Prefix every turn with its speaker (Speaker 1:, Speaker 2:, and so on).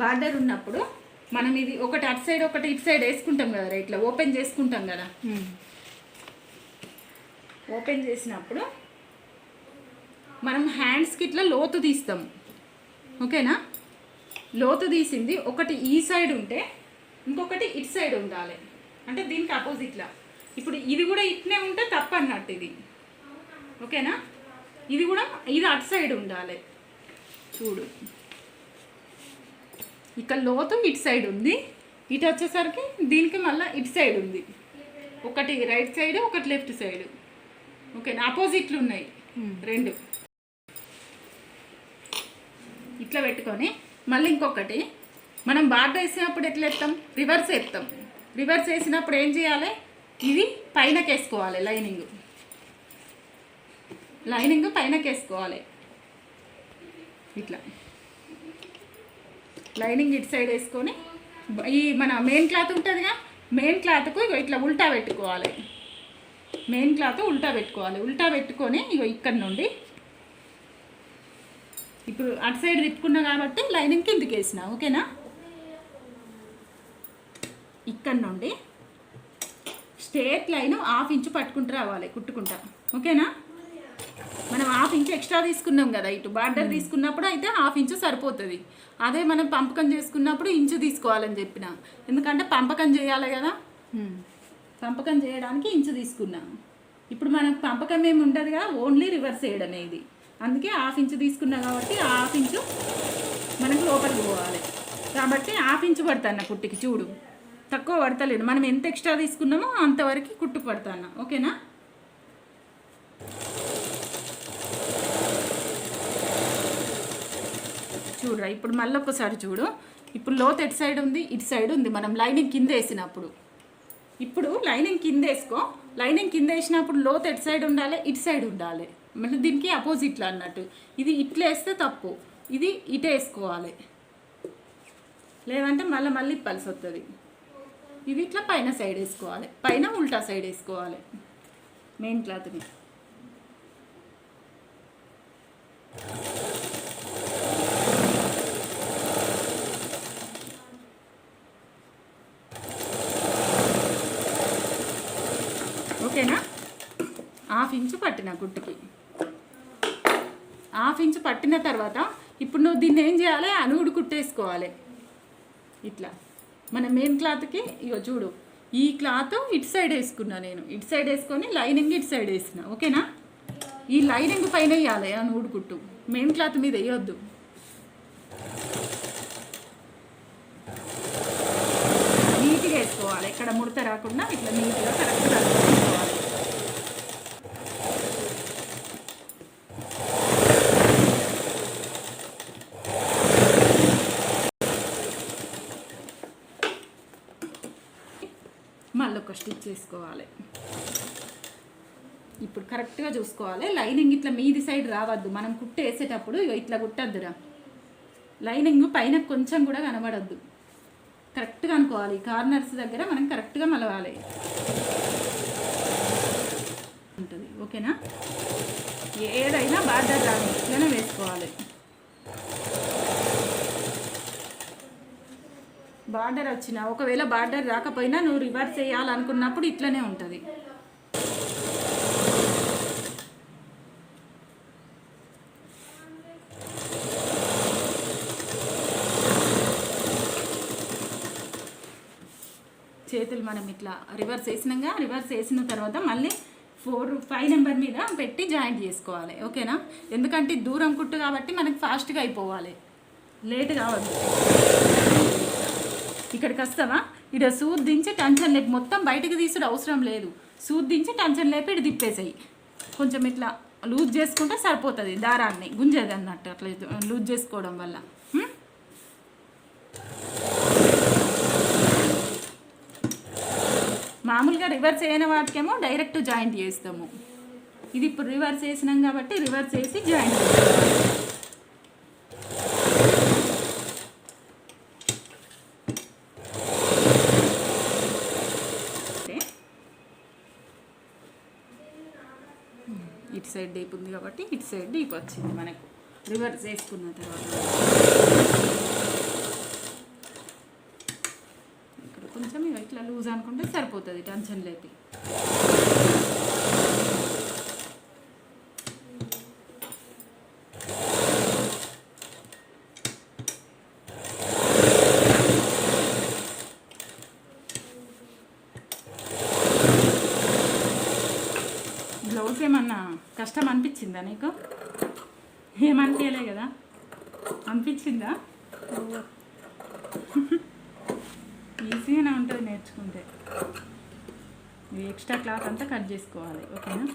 Speaker 1: Border ఉన్నప్పుడు మనం ఇది ఒకటి అటు సైడ్ ఒకటి ఇటు సైడ్ వేసుకుంటాం కదా ఇట్లా ఓపెన్ చేసుకుంటాం కదా. ఓపెన్ చేసినప్పుడు మనం హ్యాండ్స్కి ఇట్లా లోతు తీస్తాం. ఓకేనా? లోతు తీసింది ఒకటి ఈ సైడ్ ఉంటే ఇంకొకటి ఇటు సైడ్ ఉండాలి. అంటే దీనికి ఆపోజిట్లా ఇప్పుడు ఇది కూడా ఇట్నే ఉంటే తప్పు అన్నట్టు ఇది. ఓకేనా? ఇది కూడా ఇది అటు సైడ్ ఉండాలి. చూడు. ఇక్కడ లోతు ఇటు సైడ్ ఉంది. ఇటు వచ్చేసరికి దీనికి మళ్ళీ ఇటు సైడ్ ఉంది. ఒకటి రైట్ సైడ్ ఒకటి లెఫ్ట్ సైడ్. ఓకేనా? ఆపోజిట్లు ఉన్నాయి. రెండు. ఇట్లా పెట్టుకొని మళ్ళీ ఇంకొకటి. మనం బార్డర్ వేసినప్పుడు ఎట్లా ఎత్తాం రివర్స్ ఎత్తాం రివర్స్ వేసినప్పుడు ఏం చేయాలి? ఇది పైనకి వేసుకోవాలి లైనింగ్. లైనింగ్ పైనకి వేసుకోవాలి. ఇట్లా. లైనింగ్ ఇటు సైడ్ వేసుకొని ఈ మన మెయిన్ క్లాత్ ఉంటుందిగా మెయిన్ క్లాత్కు ఇగో ఇట్లా ఉల్టా పెట్టుకోవాలి. మెయిన్ క్లాత్ ఉల్టా పెట్టుకోవాలి. ఉల్టా పెట్టుకొని ఇగో ఇక్కడ నుండి ఇప్పుడు అటు సైడ్ తిప్పుకున్నా కాబట్టి లైనింగ్ కిందికి వేసిన ఓకేనా? ఇక్కడ నుండి స్ట్రేట్ లైన్ హాఫ్ ఇంచు పట్టుకుంటూ రావాలి కుట్టుకుంటా ఓకేనా? హాఫ్ ఇంచ్ ఎక్స్ట్రా తీసుకున్నాం కదా ఇటు బార్డర్ తీసుకున్నప్పుడు అయితే హాఫ్ ఇంచు సరిపోతుంది. అదే మనం పంపకం చేసుకున్నప్పుడు ఇంచు తీసుకోవాలని చెప్పిన. ఎందుకంటే పంపకం చేయాలి కదా. పంపకం చేయడానికి ఇంచు తీసుకున్నా. ఇప్పుడు మనకు పంపకం ఏమి ఉండదు కదా ఓన్లీ రివర్స్ చేయడం ఇది అందుకే హాఫ్ ఇంచు తీసుకున్నా కాబట్టి హాఫ్ ఇంచు మనకు లోపలికి పోవాలి. కాబట్టి హాఫ్ ఇంచు పడతాను కుట్టికి చూడు. తక్కువ పడతలేదు. మనం ఎంత ఎక్స్ట్రా తీసుకున్నామో అంతవరకు కుట్టు పడతాను ఓకేనా? చూడరా ఇప్పుడు మళ్ళీ ఒకసారి చూడు. ఇప్పుడు లోత్ ఎటు సైడ్ ఉంది? ఇటు సైడ్ ఉంది. మనం లైనింగ్ కింద వేసినప్పుడు. ఇప్పుడు లైనింగ్ కింద వేసుకో. లైనింగ్ కింద వేసినప్పుడు లోత్ ఎటు సైడ్ ఉండాలి? ఇటు సైడ్ ఉండాలి. మళ్ళీ దీనికి అపోజిట్లో అన్నట్టు. ఇది ఇట్లా వేస్తే తప్పు. ఇది ఇటే వేసుకోవాలి. లేదంటే మళ్ళీ మళ్ళీ ఇప్పాల్సి వస్తుంది ఇది ఇట్లా పైన సైడ్ వేసుకోవాలి. పైన ఉల్టా సైడ్ వేసుకోవాలి. మెయిన్ క్లాత్ని ఓకేనా హాఫ్ ఇంచు పట్టిన గుట్టుకి హాఫ్ ఇంచు పట్టిన తర్వాత ఇప్పుడు నువ్వు దీన్ని ఏం చేయాలి? అనుగుడు కుట్టేసుకోవాలి. ఇట్లా. మన మెయిన్ క్లాత్కి ఇగో చూడు. ఈ క్లాత్ ఇటు సైడ్ వేసుకున్నా నేను. ఇటు సైడ్ వేసుకొని లైనింగ్ ఇటు సైడ్ వేసిన ఓకేనా? ఈ లైనింగ్ పైన వేయాలి అనుగుడు కుట్టు. మెయిన్ క్లాత్ మీద వేయొద్దు. నీట్గా వేసుకోవాలి. ఇక్కడ ముడత రాకుండా ఇట్లా నీట్గా కరెక్ట్గా వేసుకోవాలి మళ్ళీ ఒక స్టిచ్ చేసుకోవాలి. ఇప్పుడు కరెక్ట్గా చూసుకోవాలి. లైనింగ్ ఇట్లా మీది సైడ్ రావద్దు. మనం కుట్ట వేసేటప్పుడు ఇగో ఇట్లా కుట్టద్దురా. లైనింగ్ పైన కొంచెం కూడా కనబడద్దు. కరెక్ట్గా అనుకోవాలి. కార్నర్స్ దగ్గర మనం కరెక్ట్గా మలవాలి. ఉంటుంది. ఓకేనా? ఏదైనా బార్డర్ రాని ఇట్లనే వేసుకోవాలి. బార్డర్ వచ్చిన ఒకవేళ బార్డర్ రాకపోయినా నువ్వు రివర్స్ చేయాలనుకున్నప్పుడు ఇట్లనే ఉంటుంది. చేతులు మనం ఇట్లా రివర్స్ వేసినాక రివర్స్ వేసిన తర్వాత మళ్ళీ ఫోర్ ఫైవ్ నెంబర్ మీద పెట్టి జాయింట్ చేసుకోవాలి ఓకేనా? ఎందుకంటే దూరం కుట్టు కాబట్టి మనకి ఫాస్ట్గా అయిపోవాలి. లేట్ కావద్దు. ఇక్కడికి వస్తావా? ఇక్కడ సూద్ దించి టెన్షన్ లేపి మొత్తం బయటకు తీసుడు అవసరం లేదు. సూద్ దించి టెన్షన్ లేపి ఇటు తిప్పేసాయి. కొంచెం ఇట్లా లూజ్ చేసుకుంటే సరిపోతుంది దారాన్ని. గుంజేది అన్నట్టు అట్లా లూజ్ చేసుకోవడం వల్ల. మామూలుగా రివర్స్ అయిన వాటికేమో డైరెక్ట్ జాయింట్ చేస్తాము. ఇది ఇప్పుడు రివర్స్ వేసినాం కాబట్టి రివర్స్ వేసి జాయింట్ చేస్తాము సైడ్ డీప్ ఉంది కాబట్టి ఇటు సైడ్ డీప్ వచ్చింది మనకు. రివర్స్ వేసుకున్న తర్వాత. ఇక్కడ కొంచెం ఇట్లా లూజ్ అనుకుంటే సరిపోతుంది టెన్షన్ లేపి. ఏమన్నా కష్టం అనిపించిందా నీకు? ఏమనిపించలే కదా. అనిపించిందా? ఈజీగానే ఉంటుంది నేర్చుకుంటే. ఈ ఎక్స్ట్రా క్లాత్ అంతా కట్ చేసుకోవాలి ఓకేనా?